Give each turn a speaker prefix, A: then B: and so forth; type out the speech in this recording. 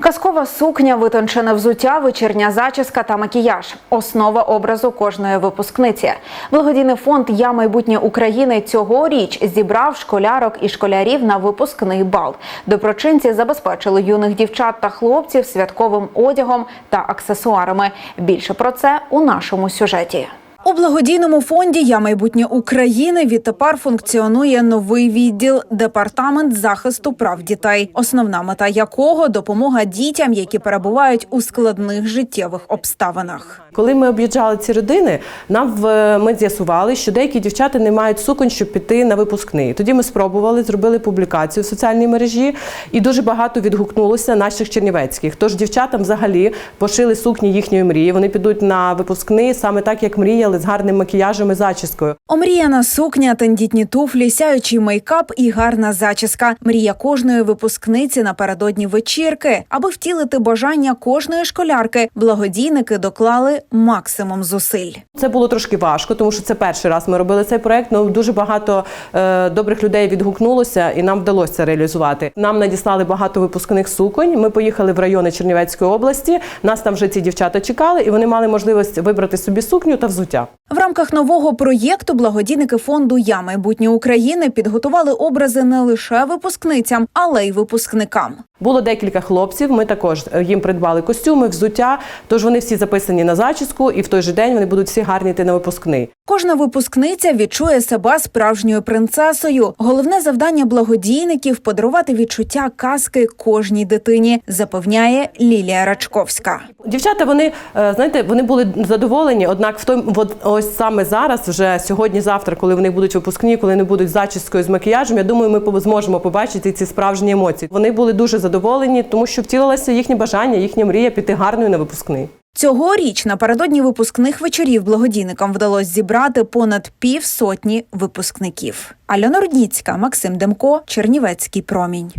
A: Казкова сукня, витончене взуття, вечірня зачіска та макіяж основа образу кожної випускниці. Благодійний фонд Я майбутнє України цьогоріч зібрав школярок і школярів на випускний бал. Доброчинці забезпечили юних дівчат та хлопців святковим одягом та аксесуарами. Більше про це у нашому сюжеті. У благодійному фонді Я майбутнє України відтепер функціонує новий відділ департамент захисту прав дітей, основна мета якого допомога дітям, які перебувають у складних життєвих обставинах.
B: Коли ми об'їжджали ці родини, нам в ми з'ясували, що деякі дівчата не мають суконь, щоб піти на випускний. Тоді ми спробували, зробили публікацію в соціальній мережі, і дуже багато відгукнулося наших чернівецьких. Тож дівчатам взагалі пошили сукні їхньої мрії. Вони підуть на випускний саме так, як мріяли, з гарним макіяжем і зачіскою.
A: Омріяна сукня, тендітні туфлі, сяючий мейкап і гарна зачіска. Мрія кожної випускниці напередодні вечірки. Аби втілити бажання кожної школярки, благодійники доклали максимум зусиль.
B: Це було трошки важко, тому що це перший раз ми робили цей проект. Ну дуже багато е, добрих людей відгукнулося, і нам вдалося це реалізувати. Нам надіслали багато випускних суконь. Ми поїхали в райони Чернівецької області. Нас там вже ці дівчата чекали, і вони мали можливість вибрати собі сукню та взуття.
A: В рамках нового проєкту благодійники фонду Я майбутнє України підготували образи не лише випускницям, але й випускникам.
B: Було декілька хлопців. Ми також е, їм придбали костюми, взуття. Тож вони всі записані на зачіску, і в той же день вони будуть всі гарні йти на випускний.
A: Кожна випускниця відчує себе справжньою принцесою. Головне завдання благодійників подарувати відчуття казки кожній дитині, запевняє Лілія Рачковська.
B: Дівчата, вони е, знаєте, вони були задоволені. Однак, в той ось саме зараз, вже сьогодні-завтра, коли вони будуть випускні, коли вони будуть зачіскою з макіяжем, я думаю, ми зможемо побачити ці справжні емоції. Вони були дуже задоволені, тому що втілилося їхнє бажання, їхня мрія піти гарною на випускний.
A: Цьогоріч напередодні випускних вечорів благодійникам вдалося зібрати понад півсотні випускників. Альона Рудніцька, Максим Демко, Чернівецький промінь.